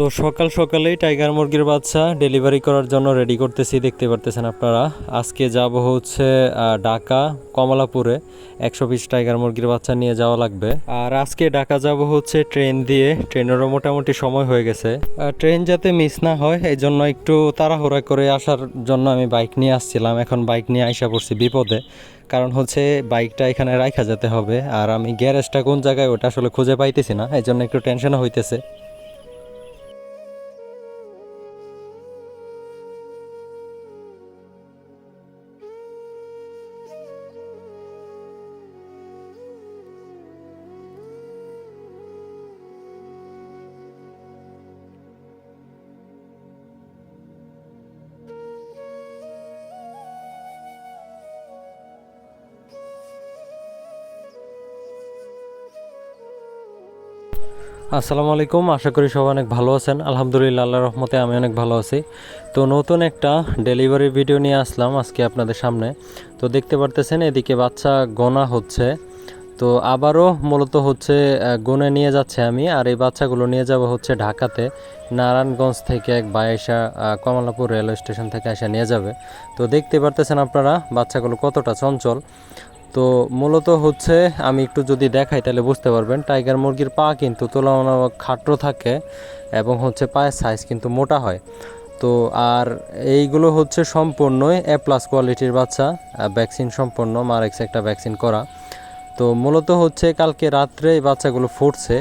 তো সকাল সকালেই টাইগার মুরগির বাচ্চা ডেলিভারি করার জন্য রেডি করতেছি, দেখতে পারতেছেন আপনারা। আজকে যাব হচ্ছে ঢাকা, কমলাপুরে। একশো পিস টাইগার মুরগির বাচ্চা নিয়ে যাওয়া লাগবে। আর আজকে ঢাকা যাব হচ্ছে ট্রেন দিয়ে। ট্রেনেরও মোটামুটি সময় হয়ে গেছে। ট্রেন যাতে মিস না হয় এই জন্য একটু তাড়াহুড়া করে আসার জন্য আমি বাইক নিয়ে আসছিলাম। এখন বাইক নিয়ে আইসা পড়ছি বিপদে। কারণ হচ্ছে বাইকটা এখানে রাখা যেতে হবে। আর আমি গ্যারেজটা কোন জায়গায়, ওটা আসলে খুঁজে পাইতেছি না। এই জন্য একটু টেনশনও হইতেছে। আসসালামু আলাইকুম, আশা করি সবাই অনেক ভালো আছেন। আলহামদুলিল্লাহ আল্লাহ রহমতে আমি অনেক ভালো আছি। তো নতুন একটা ডেলিভারি ভিডিও নিয়ে আসলাম আজকে আপনাদের সামনে। তো দেখতে পারতেছেন, এদিকে বাচ্চা গোনা হচ্ছে। তো আবারও মূলত হচ্ছে গুনে নিয়ে যাচ্ছে আমি, আর এই বাচ্চাগুলো নিয়ে যাব হচ্ছে ঢাকাতে। নারায়ণগঞ্জ থেকে এক বাইশা কমলাপুর রেলওয়ে স্টেশন থেকে এসে নিয়ে যাবে। তো দেখতে পারতেছেন আপনারা, বাচ্চাগুলো কতটা চঞ্চল। তো মূলত হচ্ছে আমি একটু যদি দেখাই তাহলে বুঝতে পারবেন। টাইগার মুরগির পা কিন্তু তুলনামূলক খাটো থাকে এবং হচ্ছে পায়ের সাইজ কিন্তু মোটা হয়। তো আর এইগুলো হচ্ছে সম্পূর্ণই এ প্লাস কোয়ালিটির বাচ্চা ভ্যাকসিন সম্পূর্ণ মারেক্স একটা ভ্যাকসিন করা। তো মূলত হচ্ছে কালকে রাত্রে এই বাচ্চাগুলো ফুটছে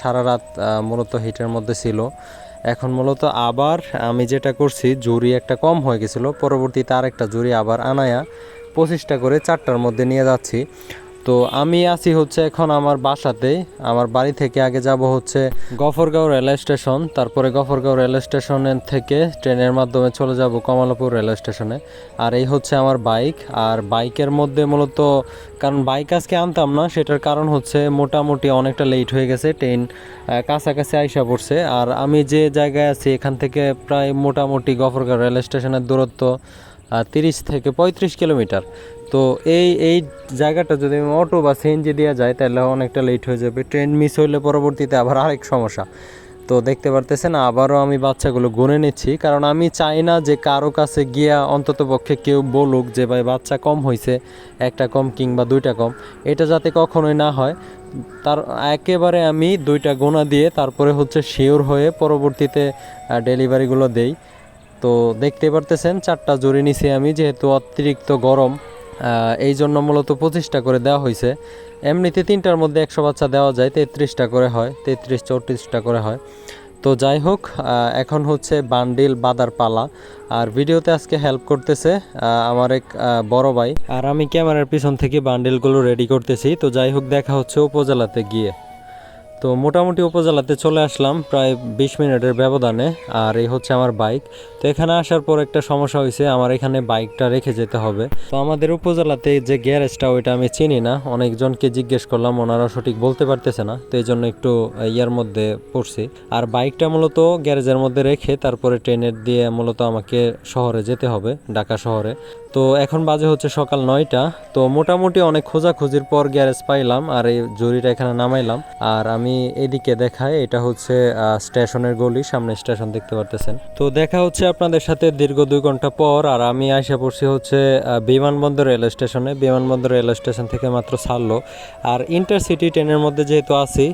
সারা রাত মূলত হিটের মধ্যে ছিল। এখন মূলত আবার আমি যেটা করছি, জুড়ি একটা কম হয়ে গেছিল, পরবর্তীতে আরেকটা জুড়ি আবার আনায়া পঁচিশটা করে চারটার মধ্যে নিয়ে যাচ্ছি। তো আমি আছি হচ্ছে এখন আমার বাসাতে আমার বাড়ি থেকে আগে যাব হচ্ছে গফরগাঁও রেলওয়ে স্টেশন, তারপরে গফরগাঁও রেলওয়ে স্টেশনের থেকে ট্রেনের মাধ্যমে চলে যাব কমলাপুর রেলওয়ে স্টেশনে। আর এই হচ্ছে আমার বাইক, আর বাইকের মধ্যে মূলত, কারণ বাইক আজকে আনতাম না, সেটার কারণ হচ্ছে মোটামুটি অনেকটা লেট হয়ে গেছে, ট্রেন কাছাকাছি আইসা পড়ছে। আর আমি যে জায়গায় আছি, এখান থেকে প্রায় মোটামুটি গফরগাঁও রেলওয়ে স্টেশনের দূরত্ব তিরিশ থেকে পঁয়ত্রিশ কিলোমিটার। তো এই এই জায়গাটা যদি অটো বা সিএনজি দেওয়া যায় তাহলে অনেকটা লেট হয়ে যাবে। ট্রেন মিস হইলে পরবর্তীতে আবার আরেক সমস্যা। তো দেখতে পারতেছেন, আবারও আমি বাচ্চাগুলো গুনে নিচ্ছি। কারণ আমি চাই না যে কারও কাছে গিয়া অন্তত পক্ষে কেউ বলুক যে, ভাই, বাচ্চা কম হয়েছে একটা কম কিংবা দুইটা কম। এটা যাতে কখনোই না হয়। তার, একেবারে আমি দুইটা গোনা দিয়ে তারপরে হচ্ছে শিওর হয়ে পরবর্তীতে ডেলিভারিগুলো দেই। তো দেখতে পারতেছেন, চারটা জুড়ি নিছি আমি, যেহেতু অতিরিক্ত গরম এই জন্য মূলত পঁচিশটা করে দেওয়া হয়েছে এমনিতে তিনটার মধ্যে একশো বাচ্চা দেওয়া যায়, তেত্রিশটা করে হয়, তেত্রিশ, চৌত্রিশটা করে হয়। তো যাই হোক এখন হচ্ছে বান্ডিল বাদার পালা। আর ভিডিওতে আজকে হেল্প করতেছে আমার এক বড় ভাই। আর আমি ক্যামেরার পিছন থেকে বান্ডিলগুলো রেডি করতেছি। তো যাই হোক, দেখা হচ্ছে উপজেলাতে গিয়ে। তো মোটামুটি উপজেলাতে চলে আসলাম প্রায় বিশ মিনিটের ব্যবধানে, আর এই হচ্ছে আমার বাইক। তো এখানে আসার পর একটা সমস্যা হয়েছে, আমার এখানে বাইকটা রেখে যেতে হবে। তো আমাদের উপজেলাতে যে গ্যারেজটা, ওইটা আমি চিনি না। অনেকজনকে জিজ্ঞেস করলাম, ওনারা সঠিক বলতে পারতেছে না। তো এই জন্য একটু ইয়ার মধ্যে পড়ছি। আর বাইকটা মূলত গ্যারেজের মধ্যে রেখে, তারপরে ট্রেনের দিয়ে মূলত আমাকে শহরে যেতে হবে, ঢাকা শহরে। তো এখন বাজে হচ্ছে সকাল নয়টা। তো মোটামুটি অনেক খোঁজাখুঁজির পর গ্যারেজ পাইলাম আর এই জরিটা এখানে নামাইলাম। আর আমি এদিকে দেখাই, এটা হচ্ছে স্টেশনের গলি, সামনে স্টেশন দেখতে পারতেছেন। তো দেখা হচ্ছে আপনাদের সাথে দীর্ঘ দুই ঘণ্টা পর, আর আমি আসা পড়ছি হচ্ছে বিমানবন্দর রেল স্টেশনে। বিমানবন্দর রেল স্টেশন থেকে মাত্র ছাড়লো। আর ইন্টারসিটি ট্রেনের মধ্যে যেহেতু আছি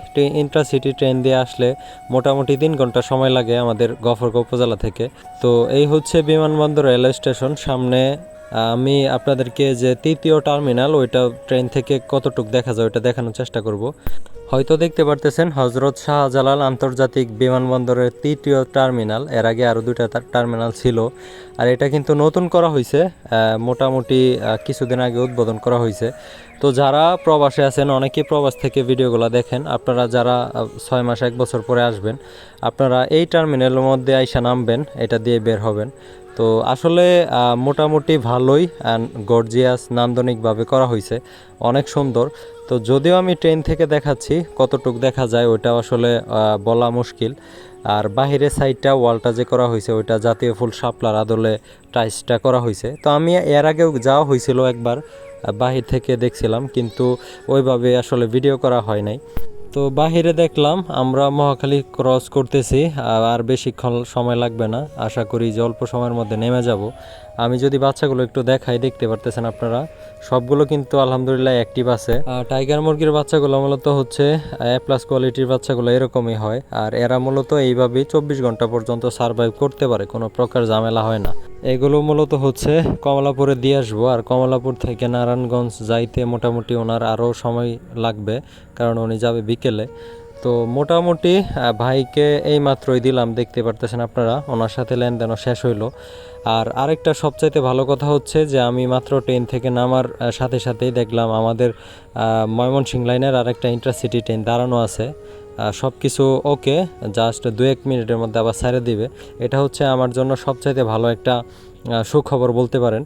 ইন্টারসিটি ট্রেন দিয়ে আসলে মোটামুটি তিন ঘণ্টা সময় লাগে আমাদের গফরগাঁও উপজেলা থেকে। তো এই হচ্ছে বিমানবন্দর রেল স্টেশন, সামনে আমি আপনাদেরকে যে তৃতীয় টার্মিনাল, ওইটা ট্রেন থেকে কতটুক দেখা যায় ওইটা দেখানোর চেষ্টা করব। হয়তো দেখতে পারতেছেন, হজরত শাহজালাল আন্তর্জাতিক বিমানবন্দরের তৃতীয় টার্মিনাল। এর আগে আরও দুইটা টার্মিনাল ছিল। আর এটা কিন্তু নতুন করা হয়েছে মোটামুটি কিছুদিন আগে উদ্বোধন করা হয়েছে তো যারা প্রবাসে আছেন, অনেকে প্রবাস থেকে ভিডিওগুলো দেখেন, আপনারা যারা ছয় মাস এক বছর পরে আসবেন, আপনারা এই টার্মিনালের মধ্যে আইসা নামবেন, এটা দিয়ে বের হবেন। তো আসলে মোটামুটি ভালোই গর্জিয়াস নান্দনিকভাবে করা হয়েছে অনেক সুন্দর। তো যদিও আমি ট্রেন থেকে দেখাচ্ছি, কতটুক দেখা যায় ওইটা আসলে বলা মুশকিল। আর বাহিরের সাইডটা ওয়ালটা যে করা হয়েছে ওইটা জাতীয় ফুল শাপলার আদলে টাইসটা করা হয়েছে তো আমি এর আগেও যাওয়া হয়েছিল একবার বাহির থেকে দেখছিলাম, কিন্তু ওইভাবে আসলে ভিডিও করা হয় নাই। তো বাহিরে দেখলাম, আমরা মহাখালী ক্রস করতেছি আর বেশিক্ষণ সময় লাগবে না। আশা করি যে অল্প সময়ের মধ্যে নেমে যাব। আমি যদি বাচ্চাগুলো একটু দেখাই, দেখতে পারতেছেন আপনারা। সবগুলো কিন্তু আলহামদুলিল্লাহ অ্যাক্টিভ আছে। টাইগার মুরগির বাচ্চাগুলো মূলত হচ্ছে এ প্লাস কোয়ালিটির বাচ্চাগুলো এরকমই হয়। আর এরা মূলত এইভাবেই চব্বিশ ঘণ্টা পর্যন্ত সার্ভাইভ করতে পারে, কোনো প্রকার ঝামেলা হয় না। এগুলো মূলত হচ্ছে কমলাপুরে দিয়ে আসব। আর কমলাপুর থেকে নারায়ণগঞ্জ যাইতে মোটামুটি ওনার আরও সময় লাগবে, কারণ উনি যাবে বিকেলে। তো মোটামুটি ভাইকে এই মাত্রই দিলাম, দেখতে পারতেছেন আপনারা, ওনার সাথে লেনদেনও শেষ হইল। আর আরেকটা সবচাইতে ভালো কথা হচ্ছে যে, আমি মাত্র ট্রেন থেকে নামার সাথে সাথেই দেখলাম আমাদের ময়মনসিং লাইনের আরেকটা ইন্টারসিটি ট্রেন দাঁড়ানো আছে। সব কিছু ওকে, জাস্ট দু এক মিনিটের মধ্যে আবার ছেড়ে দিবে। এটা হচ্ছে আমার জন্য সবচাইতে ভালো একটা সুখবর বলতে পারেন।